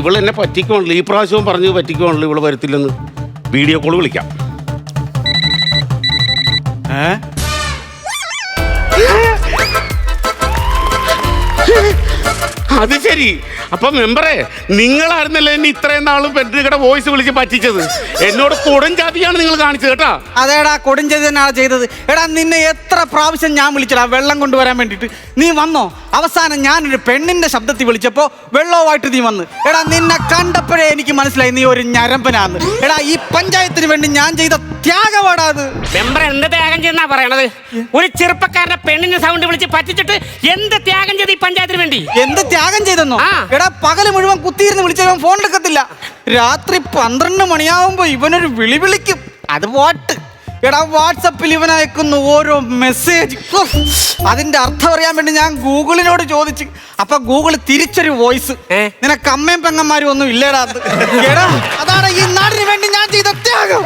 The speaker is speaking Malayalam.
ഇവൾ എന്നെ പറ്റിക്കുവാണല്ലോ ഈ പ്രാവശ്യവും പറഞ്ഞു പറ്റിക്കുവാണല്ലോ ഇവൾ വരത്തില്ലെന്ന്. വീഡിയോ കോൾ വിളിക്കാം. ഏ? അത് ശരി. അപ്പൊ മെമ്പറെ നിങ്ങളായിരുന്നല്ലേ എന്നെ ഇത്രയും നാളും പെൺകുട്ടിയുടെ വോയിസ് വിളിച്ച് പറ്റിച്ചത്? എന്നോട് കൊടും ജാതിയാണ് നിങ്ങൾ കാണിച്ചത് കേട്ടാ. അതേടാ കൊടുഞ്ചത് തന്നെയാണ് ചെയ്തത്? എടാ നിന്നെ എത്ര പ്രാവശ്യം ഞാൻ വിളിച്ചടാ വെള്ളം കൊണ്ടുവരാൻ വേണ്ടിട്ട് നീ വന്നോ? അവസാനം ഞാനൊരു പെണ്ണിന്റെ ശബ്ദത്തിൽ വിളിച്ചപ്പോ വെള്ളവുമായിട്ട് നീ വന്ന്. എടാ നിന്നെ കണ്ടപ്പോഴേ എനിക്ക് മനസ്സിലായി നീ ഒരു ഞരമ്പനാന്ന്. എടാ ഈ പഞ്ചായത്തിന് വേണ്ടി ഞാൻ ചെയ്ത ത്യാഗമാടാ അത്. മെമ്പർ എന്ത് ത്യാഗം ചെയ്യുന്നാ പറയണത്? ഒരു ചെറുപ്പക്കാരന്റെ പെണ്ണിന്റെ സൗണ്ട് വിളിച്ച് പറ്റിച്ചിട്ട് എന്ത് ത്യാഗം വേണ്ടി. എന്ത് ത്യാഗം ചെയ്തെന്നോ? ആ. എടാ പകൽ മുഴുവൻ കുത്തിയിരുന്ന് വിളിച്ചവൻ ഫോൺ എടുക്കത്തില്ല. രാത്രി പന്ത്രണ്ട് മണിയാവുമ്പോ ഇവനൊരു വിളി വിളിക്കും. അത് വാട്ട് എടാ വാട്സപ്പിൽ ഇവൻ അയക്കുന്ന ഓരോ മെസ്സേജ് അതിന്റെ അർത്ഥം അറിയാൻ വേണ്ടി ഞാൻ ഗൂഗിളിനോട് ചോദിച്ചു. അപ്പൊ ഗൂഗിൾ തിരിച്ചൊരു വോയിസ്. ഏ? നിനക്ക് അമ്മയും പെങ്ങന്മാരും ഒന്നും ഇല്ലേടാ. അത് എടാ അതാണ് ഈ നാടിന് വേണ്ടി ഞാൻ ചെയ്ത ത്യാഗം.